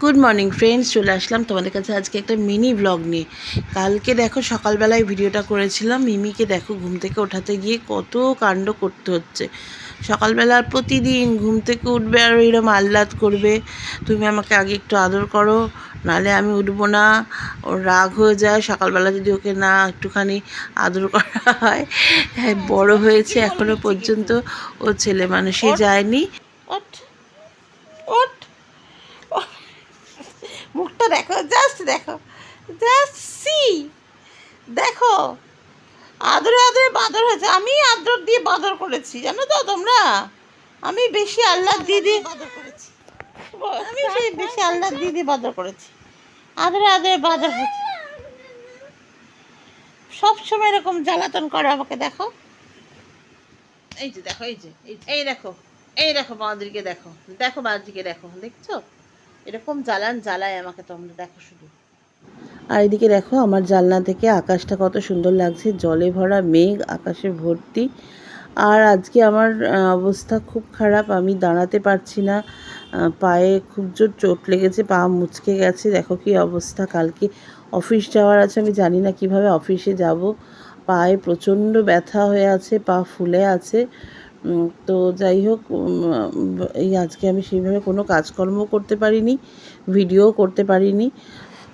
Good morning friends চলে আসলাম তোমাদের কাছে আজকে একটা মিনি ব্লগ নিয়ে। কালকে দেখো সকালবেলায় ভিডিওটা করেছিলাম। মিমিকে দেখো ঘুম থেকে ওঠাতে গিয়ে কত কাণ্ড করতে হচ্ছে। সকালবেলা প্রতিদিন ঘুম থেকে উঠবে আর এরম আহ্লাদ করবে। তুমি আমাকে আগে একটু আদর করো, নালে আমি উঠবো না। ওর রাগ হয়ে যায়। সকালবেলা যদি ওকে না একটুখানি আদর করা হয় হ্যাঁ বড় হয়েছে এখনও পর্যন্ত। ও ছেলে মানুষই যায়নি। দেখো জাস্ট দেখো জাস্ট সি দেখো, আদরে আদরে বাদর হয়েছে। আমি আদর দিয়ে বাদর করেছি, জানো তো তোমরা? আমি বেশি আল্লাহ করেছি। আমি সেই বেশি আল্লাহ দিয়ে বাদর করেছি। আদরে আদরে বাদর হয়েছে। সব সময় এরকম জ্বালাতন করে আমাকে, দেখো। এই যে দেখো, এই যে, এই- দেখো, এই দেখো বাঁদিকে দেখো। দেখো বাঁদিকে দেখো, দেখছ? এরকম জ্বালান জ্বালায় আমাকে তোমরা, দেখো শুধু। আর এদিকে দেখো, আমার জানলা থেকে আকাশটা কত সুন্দর লাগছে, জলে ভরা মেঘ, আকাশে ভর্তি। আর আজকে আমার অবস্থা খুব খারাপ, আমি দাঁড়াতে পারছি না। পায়ে খুব জোর চোট লেগেছে, পা মুচকে গেছে, দেখো কি অবস্থা, কালকে অফিস যাওয়ার আছে, আমি জানি না কীভাবে অফিসে যাব। পায়ে প্রচণ্ড ব্যথা হয়ে আছে, পা ফুলে আছে। তো যাই হোক এই আজকে আমি সেইভাবে কোনো কাজকর্ম করতে পারিনি ভিডিও করতে পারিনি।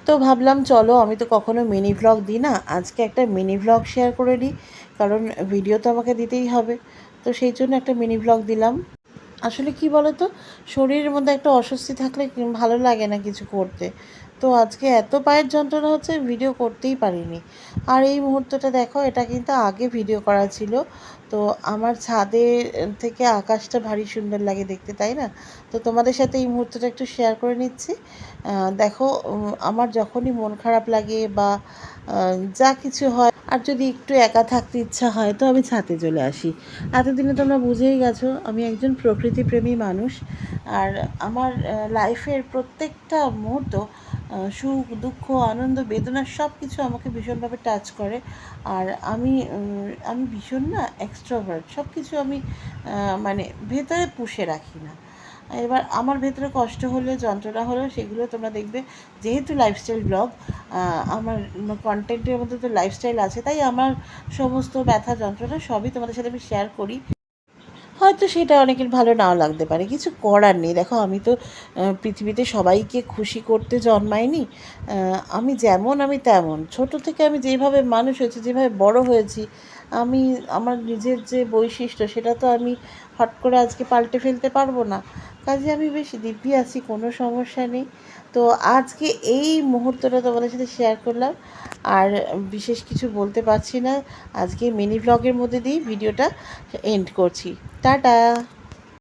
তো ভাবলাম, চলো, আমি তো কখনো মিনি ভ্লগ দিই না, আজকে একটা মিনি ভ্লগ শেয়ার করে নিই কারণ ভিডিও তো আমাকে দিতেই হবে। তো সেই জন্য একটা মিনি ভ্লগ দিলাম। আসলে কি বলো তো শরীরের মধ্যে একটা অস্বস্তি থাকলে ভালো লাগে না কিছু করতে। তো আজকে এত পায়ের যন্ত্রণা হচ্ছে ভিডিও করতেই পারিনি। আর এই মুহূর্তটা দেখো, এটা কিন্তু আগে ভিডিও করা ছিল। তো আমার ছাদে থেকে আকাশটা ভারী সুন্দর লাগে দেখতে, তাই না? তো তোমাদের সাথে এই মুহূর্তটা একটু শেয়ার করে নিচ্ছি। দেখো আমার যখনই মন খারাপ লাগে বা যা কিছু হয়, আর যদি একটু একা থাকতে ইচ্ছা হয়, তো আমি ছাদে চলে আসি। এতদিনে তোমরা বুঝেই গেছো, আমি একজন প্রকৃতিপ্রেমী মানুষ। আর আমার লাইফের প্রত্যেকটা মুহূর্ত সুখ, দুঃখ, আনন্দ, বেদনা সব কিছু আমাকে ভীষণভাবে টাচ করে। আর আমি আমি ভীষণ না এক্সট্রোভার্ট সব কিছু আমি মানে ভেতরে পুষে রাখি না। এবার আমার ভেতরে কষ্ট হলে, যন্ত্রণা হলেও সেগুলো তোমরা দেখবে। যেহেতু লাইফস্টাইল ব্লগ আমার কন্টেন্টের মধ্যে তো লাইফস্টাইল আছে, তাই আমার সমস্ত ব্যথা, যন্ত্রণা সবই তোমাদের সাথে আমি শেয়ার করি। হয়তো সেটা অনেকের ভালো নাও লাগতে পারে। কিছু করার নেই। দেখো, আমি তো পৃথিবীতে সবাইকে খুশি করতে জন্মাইনি। আমি যেমন, আমি তেমন। ছোট থেকে আমি যেভাবে মানুষ হয়েছি, যেভাবে বড় হয়েছি, আমি, আমার নিজের যে বৈশিষ্ট্য, সেটা তো আমি হট করে আজকে পাল্টে ফেলতে পারব না। কাজে আমি বেশ দিব্যি আছি, কোনো সমস্যা নেই। তো আজকে এই মুহূর্তটা তোমাদের সাথে শেয়ার করলাম। আর বিশেষ কিছু বলতে পারছি না, আজকে মিনি ব্লগের মধ্যে দিয়েই ভিডিওটা এন্ড করছি। টাটা!